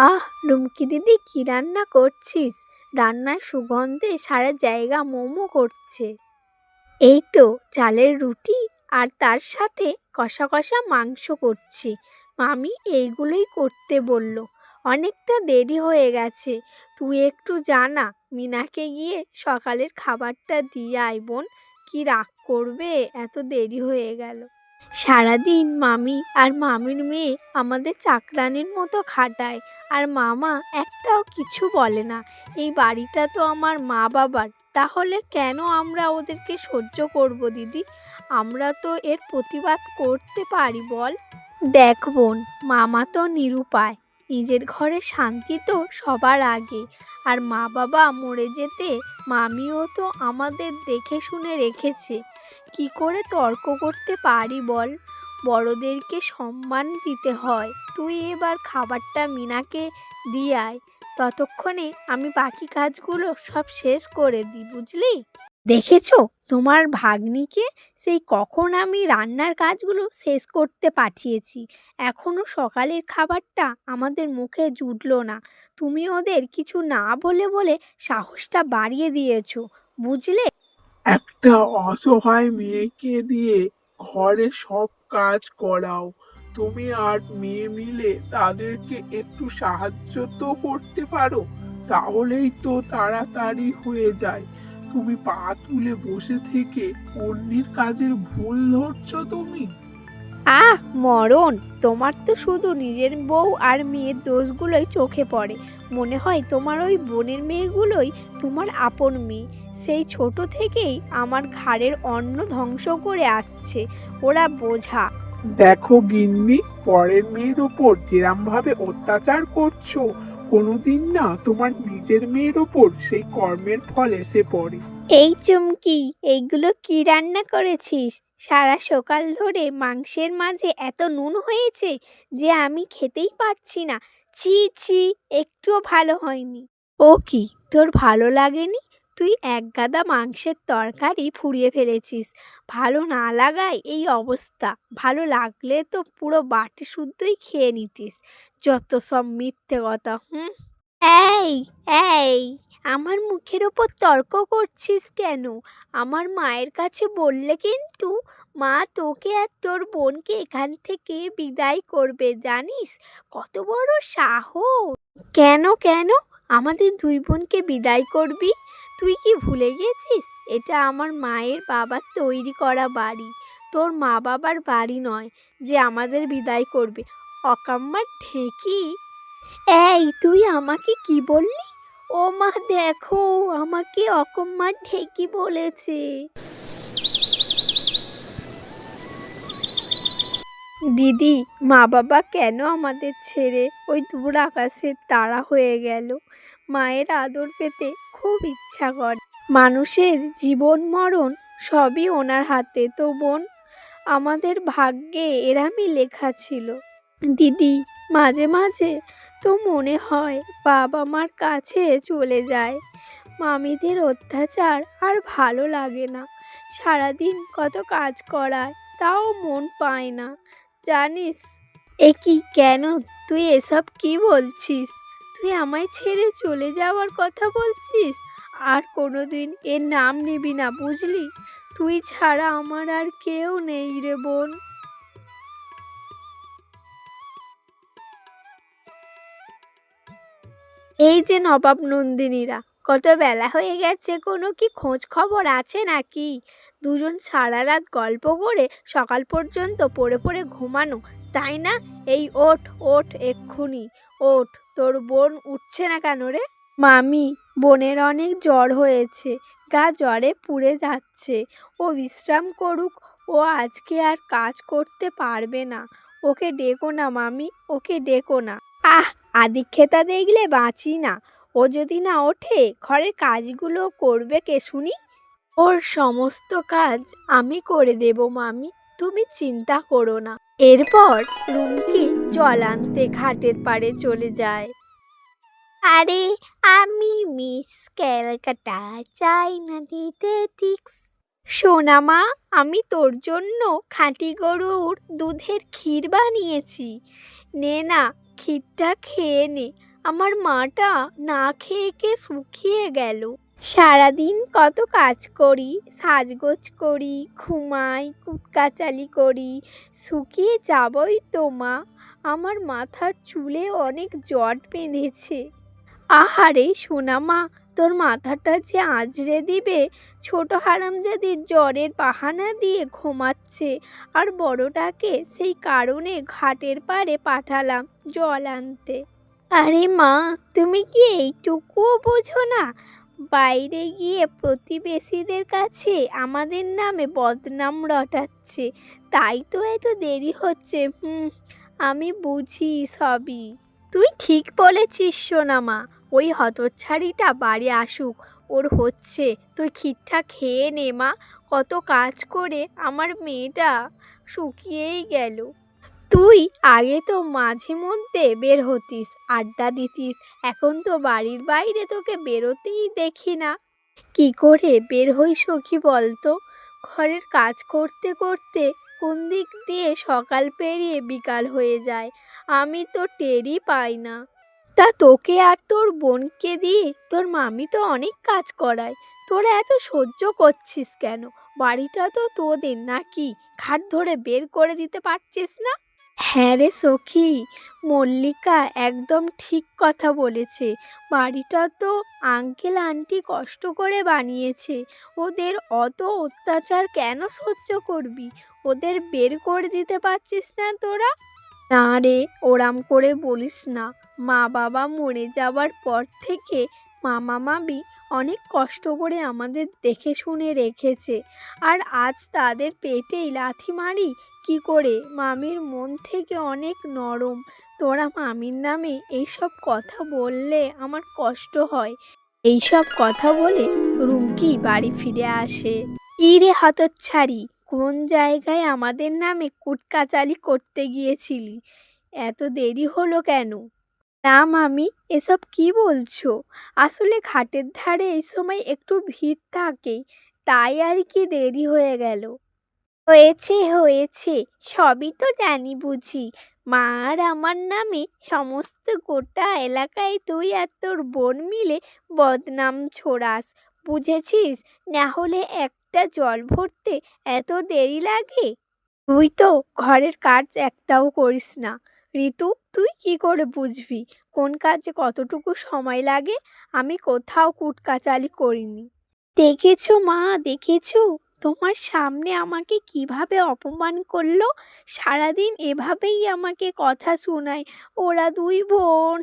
আহ, রুমকি দিদি, কি রান্না করছিস? রান্নার সুগন্ধে সারা জায়গা মোমো করছে। এই তো, চালের রুটি আর তার সাথে কষা কষা মাংস করছি। মামি এইগুলোই করতে বলল। অনেকটা দেরি হয়ে গেছে। তুই একটু জানা, মিনাকে গিয়ে সকালের খাবারটা দিয়ে আয় বোন। কি রাগ করবে? এত দেরি হয়ে গেল। সারাদিন মামি আর মামির মেয়ে আমাদের চাকরানির মতো খাটায়। আর মামা একটাও কিছু বলে না। এই বাড়িটা তো আমার মা বাবার। তাহলে কেন আমরা ওদেরকে সহ্য করব দিদি? আমরা তো এর প্রতিবাদ করতে পারি, বল। দেখ বোন, মামা তো নিরুপায়। নিজের ঘরে শান্তি তো সবার আগে। আর মা বাবা মরে যেতে মামিও তো আমাদের দেখে শুনে রেখেছে। কি করে তর্ক করতে পারি, বল? বড়দেরকে সম্মান দিতে হয়। তুই এবার খাবারটা মিনাকে দিয়ে আয়। ততক্ষণে আমি বাকি কাজগুলো সব শেষ করে দিই, বুঝলি? দেখেছ তোমার ভাগ্নিকে? সেই কখন আমি রান্নার কাজগুলো শেষ করতে পাঠিয়েছি। এখনও সকালের খাবারটা আমাদের মুখে জুটলো না। তুমি ওদের কিছু না বলে বলে সাহসটা বাড়িয়ে দিয়েছ, বুঝলে? একটা অসহায় মেয়েকে দিয়ে ঘরে সব কাজ করাও। তুমি আর মেয়ে মিলে তাদেরকে একটু সাহায্য তো করতে পারো, তাহলেই তো তাড়াতাড়ি হয়ে যায়। তুমি পা তুলে বসে থেকে অন্যের কাজের ভুল ধরছ তুমি। আহ, মরণ! তোমার তো শুধু নিজের বউ আর মেয়ের দোষগুলোই চোখে পড়ে। মনে হয় তোমার ওই বোনের মেয়েগুলোই তোমার আপন মেয়ে। সেই ছোট থেকেই আমার ঘাড়ের অন্ন ধ্বংস করে আসছে ওরা বোঝা। দেখো গিন্নি পরের মেয়ের ওপর যেরাম ভাবে অত্যাচার করছ কোনোদিন না তোমার নিজের মেয়ের ওপর সেই কর্মের ফল এসে পড়ে। এই চুমকি এইগুলো কি রান্না করেছিস? সারা সকাল ধরে মাংসের মাঝে এত নুন হয়েছে যে আমি খেতেই পারছি না। ছি ছি একটুও ভালো হয়নি। ও কি তোর ভালো লাগেনি? তুই এক গাদা মাংসের তরকারি ফুরিয়ে ফেলেছিস। ভালো না লাগায় এই অবস্থা। ভালো লাগলে তো পুরো বাটি শুদ্ধই খেয়ে নিতিস। যত সব মিথ্যে কথা, হুম? এই এই, আমার মুখের ওপর তর্ক করছিস কেন? আমার মায়ের কাছে বললে কিন্তু মা তোকে আর তোর বোনকে এখান থেকে বিদায় করবে, জানিস? কত বড় সাহস! কেন কেন? আমাদের দুই বোনকে বিদায় করবি? তুই কি ভুলে গেছিস? এটা আমার মায়ের বাবার তৈরি করা বাড়ি। তোর মা বাবার বাড়ি নয় যে আমাদের বিদায় করবে। অকাম্মার ঢেকি। এই, তুই আমাকে কি বললি? ও মা, দেখো, আমাকে অকম্মার ঢেকি বলেছে। দিদি, মা বাবা কেন আমাদের ছেড়ে ওই দূর আকাশের তারা হয়ে গেল? মায়ের আদর পেতে খুব ইচ্ছা করে। মানুষের জীবন মরণ সবই ওনার হাতে। তো বোন, আমাদের ভাগ্যে এরামই লেখা ছিল। দিদি, মাঝে মাঝে তো মনে হয় বাবা মার কাছে চলে যায়। মামিদের অত্যাচার আর ভালো লাগে না। সারাদিন কত কাজ করায়, তাও মন পায় না। জানিস, এ কি কেন? তুই এসব কি বলছিস? তুই আমায় ছেড়ে চলে যাওয়ার কথা বলছিস? আর কোনোদিন এর নাম নিবি না, বুঝলি? তুই ছাড়া আমার আর কেউ নেই রে বোন। এই যে নবাব নন্দিনীরা, কত বেলা হয়ে গেছে, কোনো কি খোঁজ খবর আছে নাকি? দুজন সারা রাত গল্প করে সকাল পর্যন্ত পড়ে পড়ে ঘুমানো, তাই না? এই ওঠ ওঠ এক্ষুনি, ওঠ। তোর বোন উঠছে না কেন রে? মামি, বোনের অনেক জ্বর হয়েছে, গা জ্বরে পুড়ে যাচ্ছে। ও বিশ্রাম করুক, ও আজকে আর কাজ করতে পারবে না। ওকে ডেকো না, মামি, ওকে ডেকো না। আহ, আদিক্ষেতা দেখলে বাঁচি না। ও যদি না ওঠে, ঘরের কাজগুলো করবে কে শুনি? ওর সমস্ত কাজ আমি করে দেব, মামি। তুমি চিন্তা করো না। এরপর রুমকি জল আনতে ঘাটের পাড়ে চলে যায়। আরে, আমি মিস ক্যালকাটা, চাই না দিতে টিক্স। সোনা মা, আমি তোর জন্য খাঁটি গরুর দুধের ক্ষীর বানিয়েছি। নে না, ক্ষীরটা খেয়ে নে। আমার মাটা না খেয়ে খেয়ে শুকিয়ে গেল। সারাদিন কত কাজ করি, সাজগোজ করি, ঘুমাই, কুটকাচালি করি, শুকিয়ে যাবই তো মা। আমার মাথার চুলে অনেক জট বেঁধেছে। আহারে সোনা মা, তোর মাথাটা যে আঁচড়ে দিবে, ছোট হারামজাদির জ্বরের বাহানা দিয়ে ঘুমাচ্ছে। আর বড়টাকে সেই কারণে ঘাটের পাড়ে পাঠালাম জল আনতে। আরে মা, তুমি কি এইটুকুও বোঝো না? বাইরে গিয়ে প্রতিবেশীদের কাছে আমাদের নামে বদনাম রটাচ্ছে। তাই তো এত দেরি হচ্ছে, হুম। আমি বুঝি সবই। তুই ঠিক বলেছিস সোনা মা ওই হতচ্ছাড়িটা বাড়ি আসুক, ওর হচ্ছে। তুই খিটটা খেয়ে নে, মা। কত কাজ করে আমার মেয়েটা শুকিয়েই গেল। তুই আগে তো মাঝে মধ্যে বের হতিস, আড্ডা দিতিস। এখন তো বাড়ির বাইরে তোকে বেরোতেই দেখি না। কি করে বের হই সখী বলতো? ঘরের কাজ করতে করতে কোন দিক দিয়ে সকাল পেরিয়ে বিকাল হয়ে যায়? আমি তো টেরই পাই না। তা তোকে আর তোর বোনকে দিয়ে? তোর মামি তো অনেক কাজ করায়। তোরা এত সহ্য করছিস কেন? বাড়িটা তো তোদের নাকি? খাট ধরে বের করে দিতে পারছিস না? হ্যাঁ রে সখী, মল্লিকা একদম ঠিক কথা বলেছে। বাড়িটা তো আঙ্কেল আন্টি কষ্ট করে বানিয়েছে। ওদের অত অত্যাচার কেন সহ্য করবি? ওদের বের করে দিতে পারছিস না তোরা? না রে, ওরাম করে বলিস না। মা বাবা মরে যাওয়ার পর থেকে মামা মামি অনেক কষ্ট করে আমাদের দেখে শুনে রেখেছে। আর আজ তাদের পেটেই লাথি মারি কি করে? মামির মন থেকে অনেক নরম। তোরা মামির নামে এইসব কথা বললে আমার কষ্ট হয়। এইসব কথা বলে রুমকি বাড়ি ফিরে আসে। কি রে হতচ্ছাড়ি! কোন জায়গায় আমাদের নামে কুটকাচালি করতে গিয়েছিলি? এত দেরি হলো কেন? না মামি এসব কি বলছো? আসলে ঘাটের ধারে এই সময় একটু ভিড় থাকে, তাই আর কি দেরি হয়ে গেল? হয়েছে হয়েছে, সবই তো জানি বুঝি। মা আর আমার নামে সমস্ত গোটা এলাকায় তুই আর তোর বোন মিলে বদনাম ছড়াস, বুঝেছিস? না হলে একটা জল ভরতে এত দেরি লাগে? তুই তো ঘরের কাজ একটাও করিস না। ঋতু, তুই কি করে বুঝবি? কোন কাজে কতটুকু সময় লাগে? আমি কোথাও কুটকাচালি করিনি। দেখেছ মা, দেখেছ? তোমার সামনে আমাকে কীভাবে অপমান করল? সারাদিন এভাবেই আমাকে কথা শোনায়। ওরা দুই বোন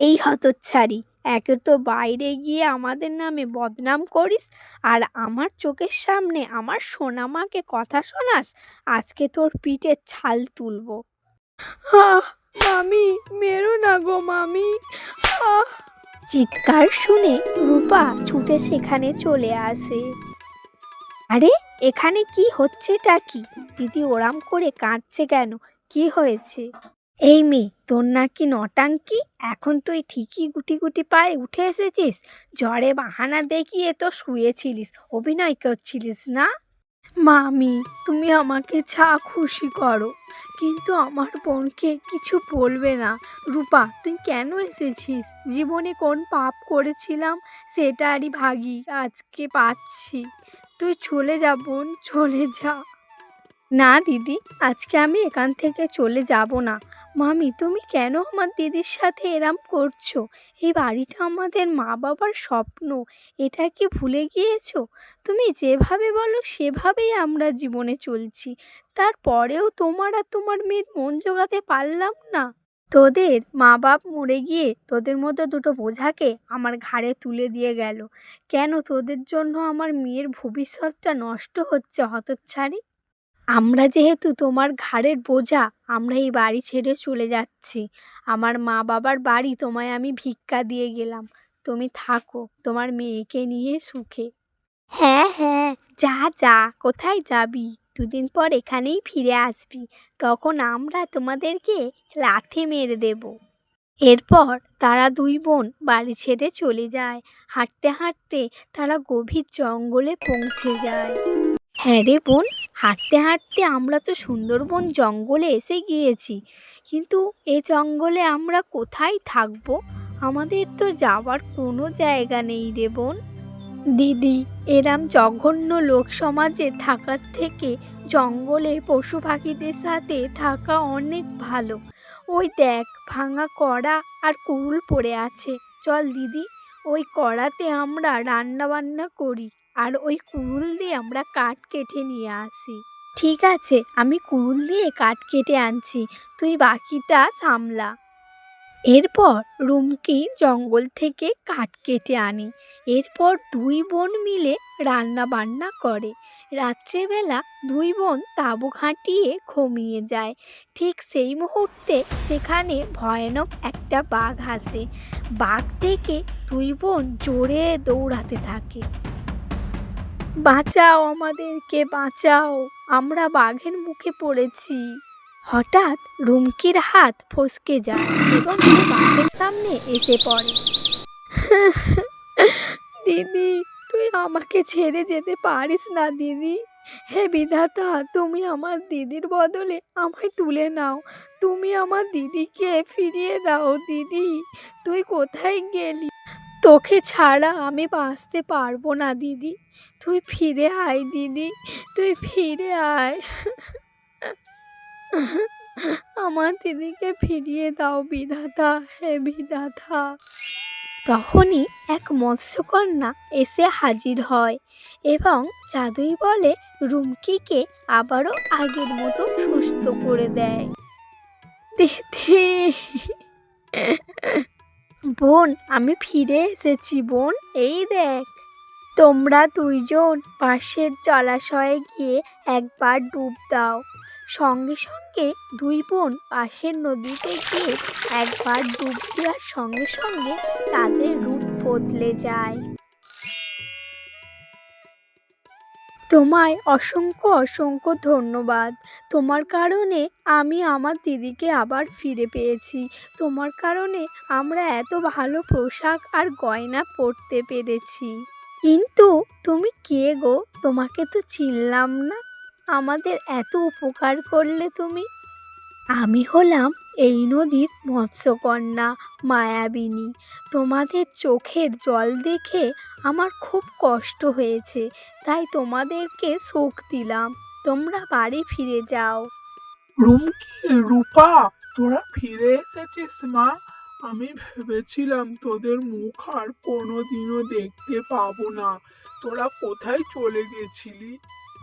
এই হতচ্ছাড়ি। একে তো বাইরে গিয়ে আমাদের নামে বদনাম করিস আর আমার চোখের সামনে আমার সোনামাকে কথা শোনাস, আজকে তোর পিঠে ছাল তুলবো। মামি, মেরো না গো মামি। চিৎকার শুনে রূপা ছুটে সেখানে চলে আসে। আরে, এখানে কি হচ্ছেটা কি? দিদি ওরাম করে কাঁদছে কেন? কি হয়েছে? এই মেয়ে, তোর নাকি নটাঙ্কি? এখন তুই ঠিকই গুটি গুটি পায়ে উঠে এসেছিস? জ্বরে বাহানা দেখিয়ে তো শুয়েছিলিস, অভিনয় করছিলিস না? মামি, তুমি আমাকে যা খুশি করো, কিন্তু আমার বোনকে কিছু বলবে না। রূপা, তুই কেন এসেছিস? জীবনে কোন পাপ করেছিলাম সেটারই ভাগি আজকে পাচ্ছি। তুই চলে যা বোন, চলে যা। না, দিদি, আজকে আমি এখান থেকে চলে যাব না। মামি, তুমি কেন আমার দিদির সাথে এরম করছ? এই বাড়িটা আমাদের মা বাবার স্বপ্ন, এটা কি ভুলে গিয়েছো? তুমি যেভাবে বলো সেভাবেই আমরা জীবনে চলছি। তারপরেও তোমার আর তোমার মেয়ের মন জোগাতে পারলাম না। তোদের মা বাপ মরে গিয়ে তোদের মতো দুটো বোঝাকে আমার ঘাড়ে তুলে দিয়ে গেল। কেন তোদের জন্য আমার মেয়ের ভবিষ্যৎটা নষ্ট হচ্ছে, হতচ্ছাড়ি? আমরা যেহেতু তোমার ঘাড়ের বোঝা আমরা এই বাড়ি ছেড়ে চলে যাচ্ছি। আমার মা বাবার বাড়ি তোমায় আমি ভিক্ষা দিয়ে গেলাম। তুমি থাকো তোমার মেয়েকে নিয়ে সুখে। হ্যাঁ হ্যাঁ। যা যা কোথায় যাবি? দুদিন পর এখানেই ফিরে আসবি। তখন আমরা তোমাদেরকে লাথে মেরে দেব। এরপর তারা দুই বোন বাড়ি ছেড়ে চলে যায়। হাঁটতে হাঁটতে তারা গভীর জঙ্গলে পৌঁছে যায়। হ্যাঁ রে বোন হাঁটতে হাঁটতে আমরা তো সুন্দরবন জঙ্গলে এসে গিয়েছি। কিন্তু এই জঙ্গলে আমরা কোথায় থাকব? আমাদের তো যাওয়ার কোনো জায়গা নেই রে বোন। দিদি, এরাম জঘন্য লোক সমাজে থাকার থেকে জঙ্গলে পশু পাখিদের সাথে থাকা অনেক ভালো। ওই দেখ, ভাঙা কড়া আর কুড়ুল পড়ে আছে। চল দিদি, ওই কড়াতে আমরা রান্না বান্না করি। আর ওই কুড়ুল দিয়ে আমরা কাঠ কেটে নিয়ে আসি। ঠিক আছে, আমি কুড়ুল দিয়ে কাঠ কেটে আনছি, তুই বাকিটা সামলা। এরপর রুমকি জঙ্গল থেকে কাঠ কেটে আনি। এরপর দুই বোন মিলে রান্না বান্না করে। রাত্রেবেলা দুই বোন তাঁবু খাটিয়ে ঘুমিয়ে যায়। ঠিক সেই মুহূর্তে সেখানে ভয়ানক একটা বাঘ আসে। বাঘ থেকে দুই বোন জোরে দৌড়াতে থাকে। বাঁচাও আমাদেরকে, বাঁচাও। আমরা বাঘের মুখে পড়েছি। হঠাৎ রুমকির হাত ফসকে যায় এবং সে বাঘের সামনে এসে পড়ে। দিদি, তুই আমাকে ছেড়ে যেতে পারিস না, দিদি। হে বিধাতা, তুমি আমার দিদির বদলে আমায় তুলে নাও। তুমি আমার দিদিকে ফিরিয়ে দাও, দিদি। তুই কোথায় গেলি? তোকে ছাড়া আমি বাঁচতে পারব না, দিদি। তুই ফিরে আয়, দিদি। তুই ফিরে আয়। আমার দিদিকে ফিরিয়ে দাও, বিধাতা। হে বিধাতা। তখনই এক মৎস্যকন্যা এসে হাজির হয় এবং জাদুই বলে রুমকিকে আবারও আগের মতো সুস্থ করে দেয়। দিদি বোন, আমি ফিরে এসেছি বোন, এই দেখ। তোমরা দুইজন পাশের জলাশয়ে গিয়ে একবার ডুব দাও। সঙ্গে সঙ্গে দুই বোন পাশের নদীতে গিয়ে একবার ডুব দেওয়ার সঙ্গে সঙ্গে তাদের রূপ বদলে যায়। তোমায় অসংখ্য অসংখ্য ধন্যবাদ। তোমার কারণে আমি আমার দিদিকে আবার ফিরে পেয়েছি। তোমার কারণে আমরা এত ভালো পোশাক আর গয়না পরতে পেরেছি। কিন্তু তুমি কে গো? তোমাকে তো চিনলাম না। আমাদের এত উপকার করলে তুমি। আমি হলাম এই নদীর মৎস্যকন্যা মায়াবিনী। তোমাদের চোখের জল দেখে আমার খুব কষ্ট হয়েছে, তাই তোমাদেরকে শোক দিলাম। তোমরা বাড়ি ফিরে যাও। রুমকি রূপা, তোরা ফিরে এসেছিস মা? আমি ভেবেছিলাম তোদের মুখ আর কোনোদিনও দেখতে পাবো না। তোরা কোথায় চলে গেছিলি?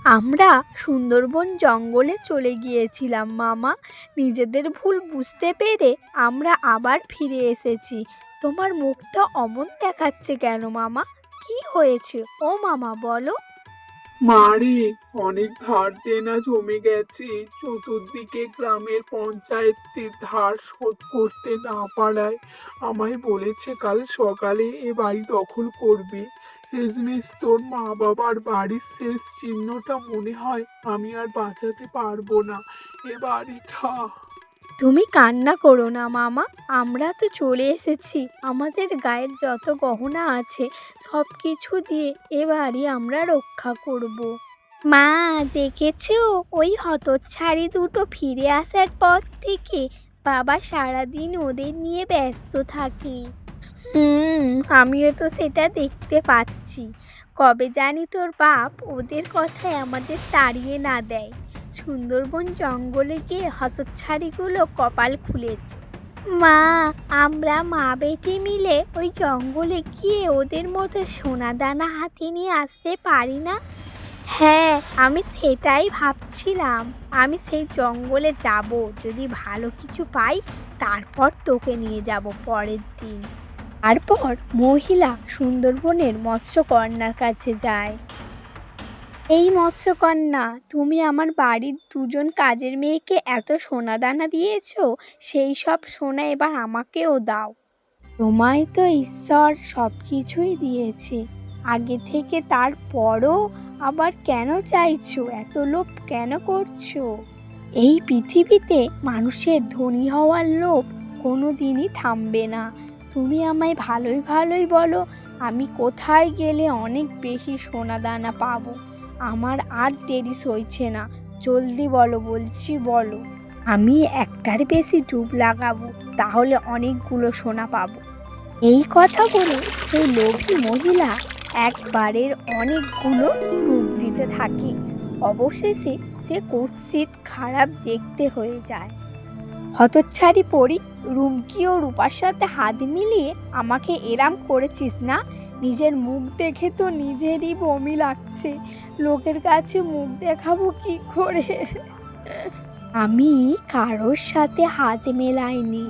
আমরা সুন্দরবন জঙ্গলে চলে গিয়েছিলাম, মামা। নিজেদের ভুল বুঝতে পেরে আমরা আবার ফিরে এসেছি। তোমার মুখটা অমন দেখাচ্ছে কেন, মামা? কি হয়েছে? ও মামা, বলো। মারে অনেক ধার দেনা জমে গেছে। চতুর্দিকে গ্রামের পঞ্চায়েতের ধার শোধ করতে না পারায় আমায় বলেছে কাল সকালে এ বাড়ি দখল করবে। শেষমেশ তোর মা বাবার বাড়ির শেষ চিহ্নটা মনে হয় আমি আর বাঁচাতে পারব না। এ বাড়িটা তুমি কান্না করো না, মামা। আমরা তো চলে এসেছি। আমাদের গায়ের যত গহনা আছে সব কিছু দিয়ে এবারই আমরা রক্ষা করব। মা, দেখেছ? ওই হতচ্ছাড়ি দুটো ফিরে আসার পর থেকে বাবা সারাদিন ওদের নিয়ে ব্যস্ত থাকে। হুম, আমিও তো সেটা দেখতে পাচ্ছি। কবে জানি তোর বাপ ওদের কথায় আমাদের তাড়িয়ে না দেয়। সুন্দরবন জঙ্গলে গিয়ে হতচ্ছাড়িগুলো কপাল খুলেছে। মা, আমরা মা বেটি মিলে ওই জঙ্গলে গিয়ে ওদের মতো সোনা দানা হাতে নিয়ে আসতে পারি না? হ্যাঁ আমি সেটাই ভাবছিলাম। আমি সেই জঙ্গলে যাব, যদি ভালো কিছু পাই, তারপর তোকে নিয়ে যাব পরের দিন। তারপর মহিলা সুন্দরবনের মৎস্যকন্যার কাছে যায়। এই মৎস্যকন্যা, তুমি আমার বাড়ির দুজন কাজের মেয়েকে এত সোনা দানা দিয়েছ? সেই সব সোনা এবার আমাকেও দাও। তোমায় তো ঈশ্বর সব কিছুই দিয়েছে। আগে থেকে তারপরও আবার কেন চাইছো? এত লোভ কেন করছ? এই পৃথিবীতে মানুষের ধনী হওয়ার লোভ কোনো দিনই থামবে না। তুমি আমায় ভালোই ভালোই বলো, আমি কোথায় গেলে অনেক বেশি সোনা দানা পাবো? আমার আর দেরি সইছে না। জলদি বলো, বলছি বলো। আমি একটার বেশি ডুব লাগাবো, তাহলে অনেকগুলো সোনা পাবো। এই কথা বলে সেই লোভী মহিলা একবারের অনেকগুলো ডুব দিতে থাকে। অবশেষে সে কুৎসিত খারাপ দেখতে হয়ে যায়। হতচ্ছাড়ি পড়ি রুমকি ও রূপার সাথে হাত মিলিয়ে আমাকে এরাম করেছিস না? নিজের মুখ দেখে তো নিজেরই বমি লাগছে। লোকের কাছে মুখ দেখাবো কি করে? আমি কারোর সাথে হাত মেলাইনি।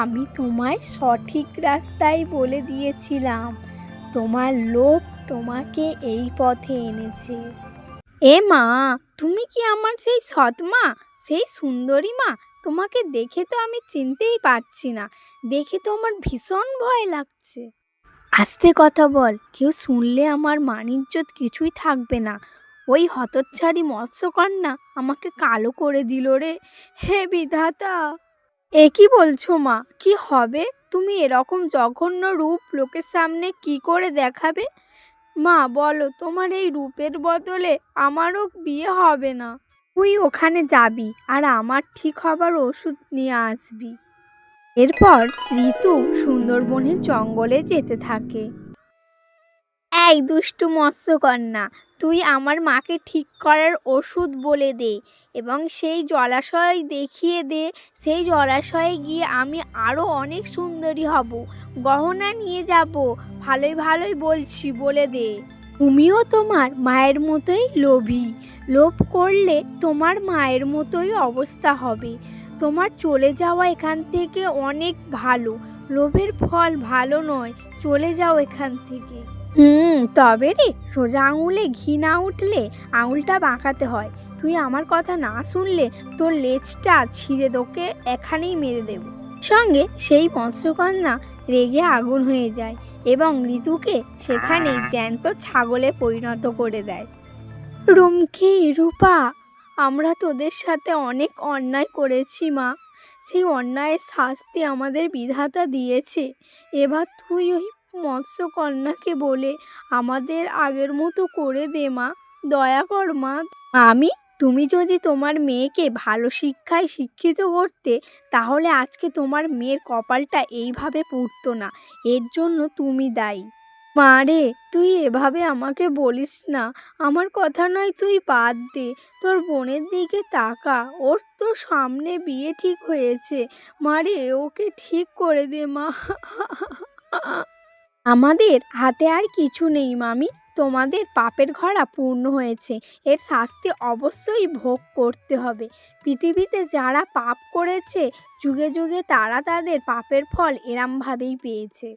আমি তোমায় সঠিক রাস্তায় বলে দিয়েছিলাম। তোমার লোভ তোমাকে এই পথে এনেছে। এ মা, তুমি কি আমার সেই সৎ মা সেই সুন্দরী মা? তোমাকে দেখে তো আমি চিনতেই পারছি না। দেখে তো আমার ভীষণ ভয় লাগছে। আস্তে কথা বল। কেউ শুনলে আমার মানিজ্যত কিছুই থাকবে না। ওই হতচ্ছাড়ি মৎস্যকন্যা আমাকে কালো করে দিল রে। হে বিধাতা! এ কি বলছো মা? কি হবে? তুমি এরকম জঘন্য রূপ লোকের সামনে কি করে দেখাবে? মা, বলো, তোমার এই রূপের বদলে আমারও বিয়ে হবে না। তুই ওখানে যাবি আর আমার ঠিক হবার ওষুধ নিয়ে আসবি। এরপর ঋতু সুন্দরবনের জঙ্গলে যেতে থাকে। এই দুষ্টু মৎস্যকন্যা, তুই আমার মাকে ঠিক করার ওষুধ বলে দে এবং সেই জলাশয় দেখিয়ে দে। সেই জলাশয়ে গিয়ে আমি আরও অনেক সুন্দরী হব, গহনা নিয়ে যাব, ভালোই ভালোই বলছি বলে দে। তুমিও তোমার মায়ের মতোই লোভী, লোভ করলে তোমার মায়ের মতোই অবস্থা হবে। তোমার চলে যাওয়া এখান থেকে অনেক ভালো। লোভের ফল ভালো নয়, চলে যাও এখান থেকে। হুম, তবে রে, সোজা আঙুলে ঘি না উঠলে আঙুলটা বাঁকাতে হয়। তুই আমার কথা না শুনলে তোর লেজটা ছিঁড়ে তোকে এখানেই মেরে দেব। সঙ্গে সেই মৎস্যকন্যা রেগে আগুন হয়ে যায় এবং ঋতুকে সেখানেই জ্যান্ত ছাগলে পরিণত করে দেয়। রুমকি, রূপা আমরা তোদের সাথে অনেক অন্যায় করেছি, মা। সেই অন্যায়ের শাস্তি আমাদের বিধাতা দিয়েছে। এবার তুই ওই মৎস্যকন্যাকে বলে আমাদের আগের মতো করে দে, মা। দয়া কর, মা। আমি তুমি যদি তোমার মেয়েকে ভালো শিক্ষায় শিক্ষিত করতে, তাহলে আজকে তোমার মেয়ের কপালটা এইভাবে পুড়তো না। এর জন্য তুমি দায়ী। মা রে, তুই এভাবে আমাকে বলিস না। আমার কথা নয় তুই বাদ দে। তোর বোনের দিকে তাকা। ওর তো সামনে বিয়ে ঠিক হয়েছে। মারে ওকে ঠিক করে দে মা। আমাদের হাতে আর কিছু নেই মামি। তোমাদের পাপের ঘরা পূর্ণ হয়েছে। এর শাস্তি অবশ্যই ভোগ করতে হবে। পৃথিবীতে যারা পাপ করেছে, যুগে যুগে তারা তাদের পাপের ফল এরমভাবেই পেয়েছে।